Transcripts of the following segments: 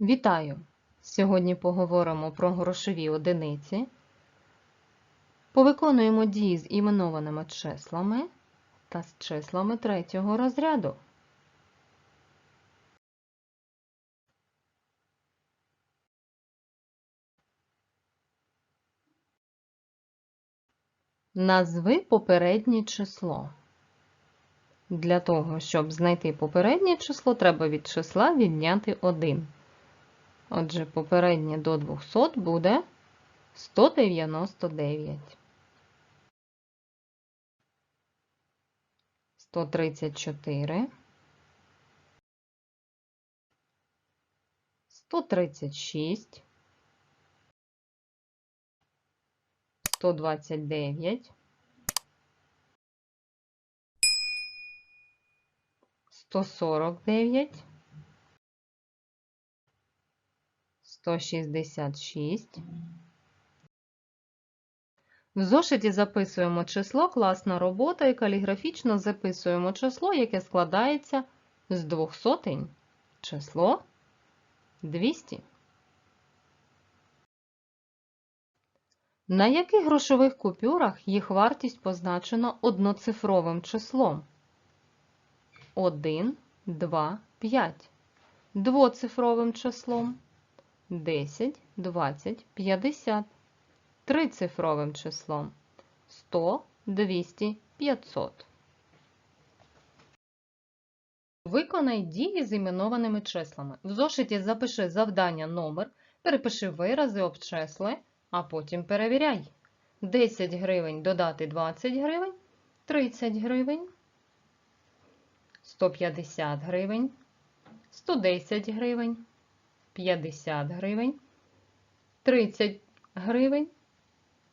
Вітаю! Сьогодні поговоримо про грошові одиниці. Повиконуємо дії з іменованими числами та з числами третього розряду. Назви попереднє число. Для того, щоб знайти попереднє число, треба від числа відняти 1. Отже, попереднє до 200 буде 199. 134. 136. 129. 149. 166. В зошиті записуємо число класна робота і каліграфічно записуємо число, яке складається з двох сотень. Число 200. На яких грошових купюрах їх вартість позначена одноцифровим числом? 1, 2, 5. Двоцифровим числом 10, 20, 50. Трицифровим числом 100, 200, 500. Виконай дії з іменованими числами. В зошиті запиши завдання номер, перепиши вирази обчисли, а потім перевіряй. 10 гривень додати 20 гривень, 30 гривень, 150 гривень, 110 гривень, 50 гривень, 30 гривень,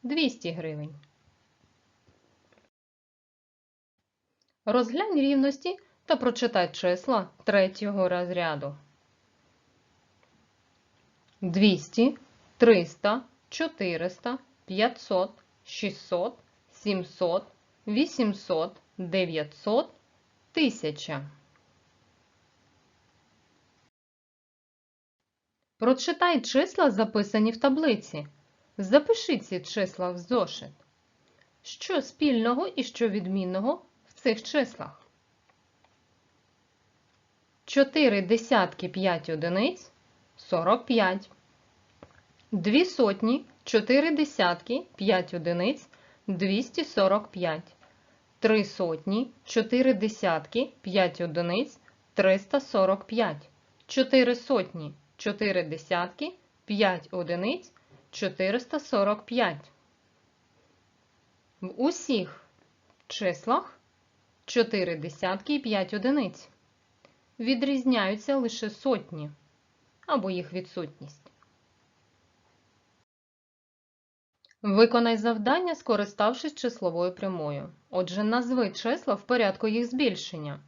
200 гривень. Розглянь рівності та прочитай числа третього розряду. 200, 300, 400, 500, 600, 700, 800, 900, 1000. Прочитай числа, записані в таблиці. Запиши ці числа в зошит. Що спільного і що відмінного в цих числах? 4 десятки 5 одиниць 45. 2 сотні 4 десятки 5 одиниць 245. 3 сотні 4 десятки 5 одиниць 345. 4 сотні 4 десятки 5 одиниць 445. В усіх числах 4 десятки і 5 одиниць. Відрізняються лише сотні або їх відсутність. Виконай завдання, скориставшись числовою прямою. Отже, назви числа в порядку їх збільшення.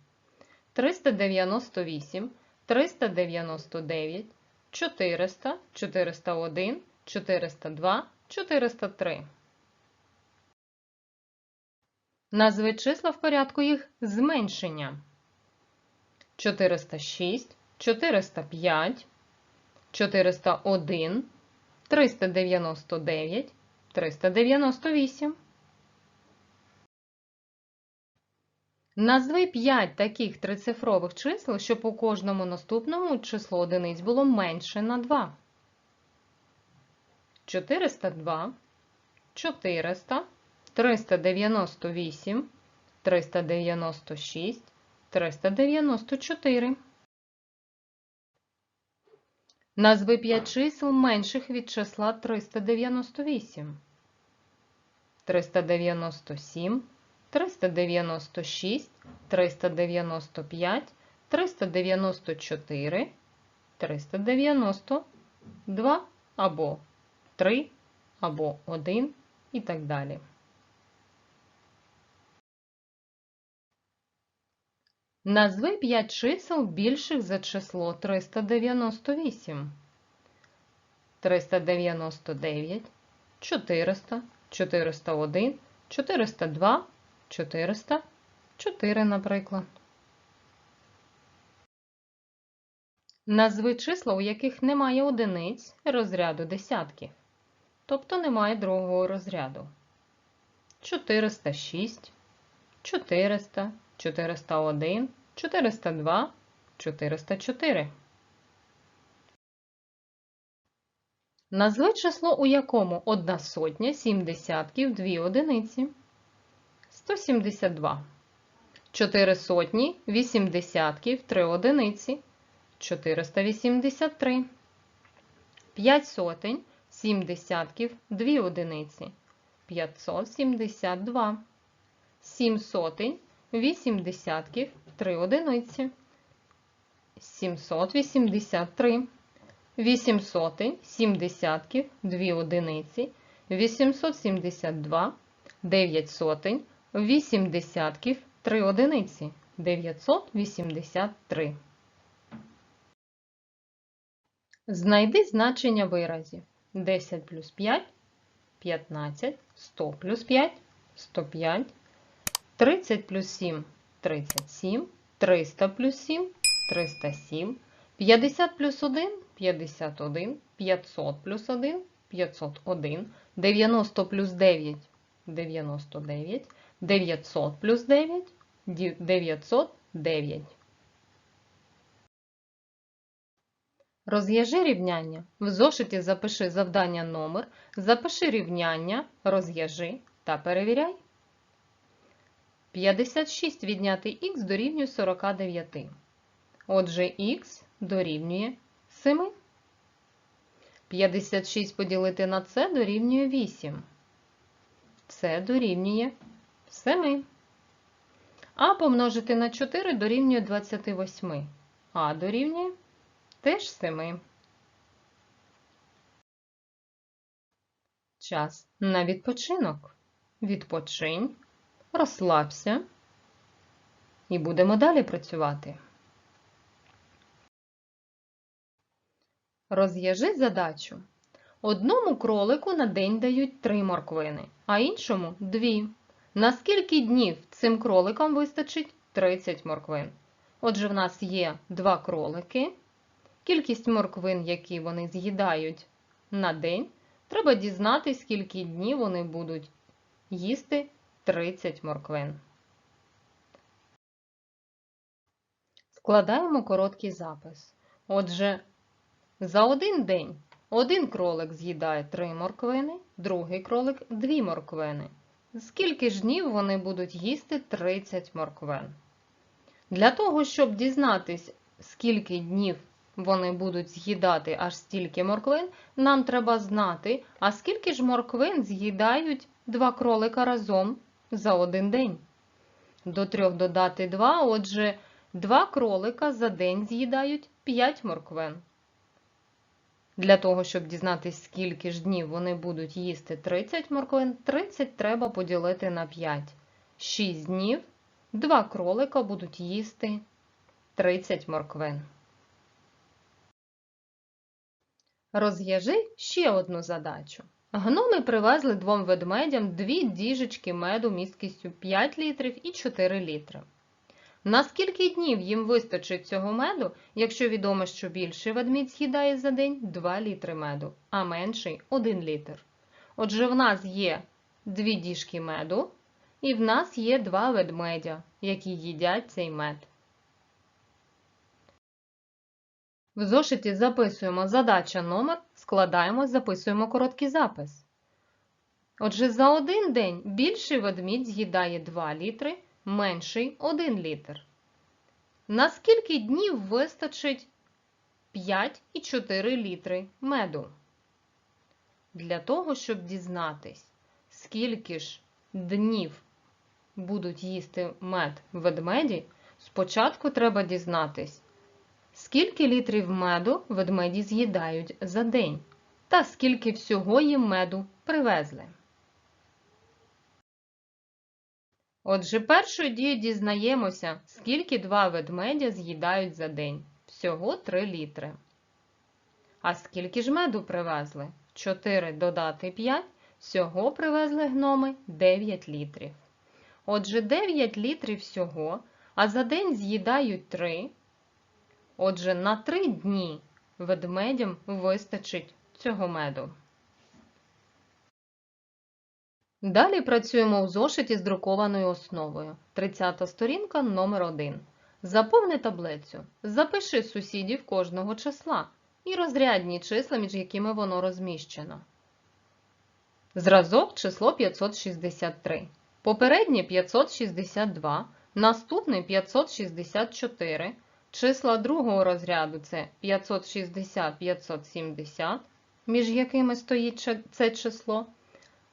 398, 399, 400, 401, 402, 403. Назви числа в порядку їх зменшення. 406, 405, 401, 399, 398. Назви 5 таких трицифрових чисел, щоб у кожному наступному число одиниць було менше на 2. 402, 400, 398, 396, 394. Назви 5 чисел менших від числа 398. 397, 396, 395, 394, 392 або 3 або 1 і так далі. Назви 5 чисел більших за число 398. 399, 400, 401, 402, 400, 4, наприклад. Назви числа, у яких немає одиниць розряду десятків, тобто немає другого розряду. 406, 400, 401, 402, 404. Назви число, у якому одна сотня, сім десятків, дві одиниці. 172. Чотири сотні, вісім десятків, три одиниці. 483. П'ять сотень, сім десятків, дві одиниці. 572. Сім сотень, вісім десятків, три одиниці. 783. Вісім сотень, сім десятків, дві одиниці. 872. Дев'ять сотень, вісім десятків, три одиниці. 983. Знайди значення виразів. 10 плюс 5 – 15, 100 плюс 5 – 105, 30 плюс 7 – 37, 300 плюс 7 – 307, 50 плюс 1 – 51, 500 плюс 1 – 501, 90 плюс 9 – 99, 900 плюс 9 – 909. Розв'яжи рівняння. В зошиті запиши завдання номер, запиши рівняння, розв'яжи та перевіряй. 56 відняти х дорівнює 49. Отже, х дорівнює 7. 56 поділити на це дорівнює 8. Це дорівнює 7. А помножити на 4 дорівнює 28. А дорівнює теж 7. Час на відпочинок. Відпочинь, розслабся і будемо далі працювати. Розв'яжи задачу. Одному кролику на день дають 3 морквини, а іншому 2. На скільки днів цим кроликам вистачить 30 морквин? Отже, в нас є два кролики. Кількість морквин, які вони з'їдають на день, треба дізнатися, скільки днів вони будуть їсти 30 морквин. Складаємо короткий запис. Отже, за один день один кролик з'їдає 3 морквини, другий кролик 2 морквини. Скільки ж днів вони будуть їсти 30 морквин? Для того, щоб дізнатись, скільки днів вони будуть з'їдати аж стільки морквин, нам треба знати, а скільки ж морквин з'їдають два кролика разом за один день. До трьох додати 2, отже, два кролика за день з'їдають 5 морквин. Для того, щоб дізнатися, скільки ж днів вони будуть їсти 30 морквин, 30 треба поділити на 5. 6 днів, 2 кролика будуть їсти 30 морквин. Розв'яжи ще одну задачу. Гноми привезли двом ведмедям дві діжечки меду місткістю 5 літрів і 4 літри. На скільки днів їм вистачить цього меду, якщо відомо, що більший ведмідь з'їдає за день 2 літри меду, а менший 1 літр. Отже, в нас є дві діжки меду, і в нас є два ведмедя, які їдять цей мед. В зошиті записуємо задача номер, складаємо, записуємо короткий запис. Отже, за один день більший ведмідь з'їдає 2 літри, менший 1 літр. На скільки днів вистачить 5 і 4 літри меду? Для того, щоб дізнатись, скільки ж днів будуть їсти мед ведмеді, спочатку треба дізнатись, скільки літрів меду ведмеді з'їдають за день, та скільки всього їм меду привезли. Отже, першою дією дізнаємося, скільки два ведмедя з'їдають за день. Всього 3 літри. А скільки ж меду привезли? 4 додати 5. Всього привезли гноми 9 літрів. Отже, 9 літрів всього, а за день з'їдають 3. Отже, на 3 дні ведмедям вистачить цього меду. Далі працюємо у зошиті з друкованою основою. 30 сторінка номер 1. Заповни таблицю. Запиши сусідів кожного числа і розрядні числа, між якими воно розміщено. Зразок число 563. Попереднє 562, наступне 564. Числа другого розряду це 560-570, між якими стоїть це число.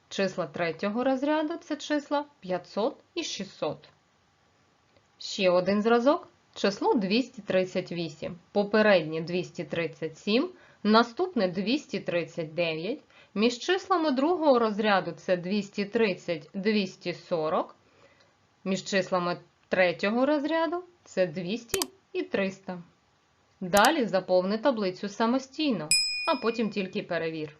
Числа третього розряду це числа 500 і 600. Ще один зразок число 238. Попереднє 237, наступне 239. Між числами другого розряду це 230-240. Між числами третього розряду це 200 і 300. Далі заповни таблицю самостійно, а потім тільки перевір.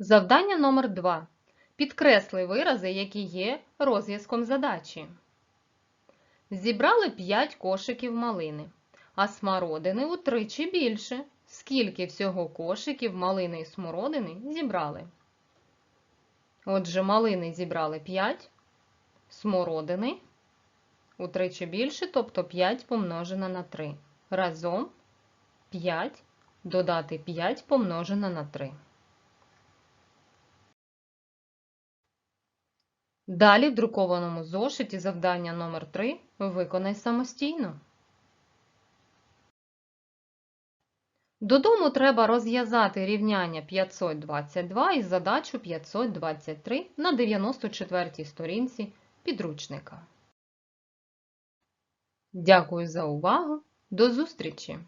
Завдання номер 2. Підкресли вирази, які є розв'язком задачі. Зібрали 5 кошиків малини, а смородини утричі більше. Скільки всього кошиків малини і смородини зібрали? Отже, малини зібрали 5, смородини утричі більше, тобто 5 помножено на 3. Разом 5 додати 5 помножено на 3. Далі в друкованому зошиті завдання номер 3 виконай самостійно. Додому треба розв'язати рівняння 522 із задачу 523 на 94 сторінці підручника. Дякую за увагу. До зустрічі!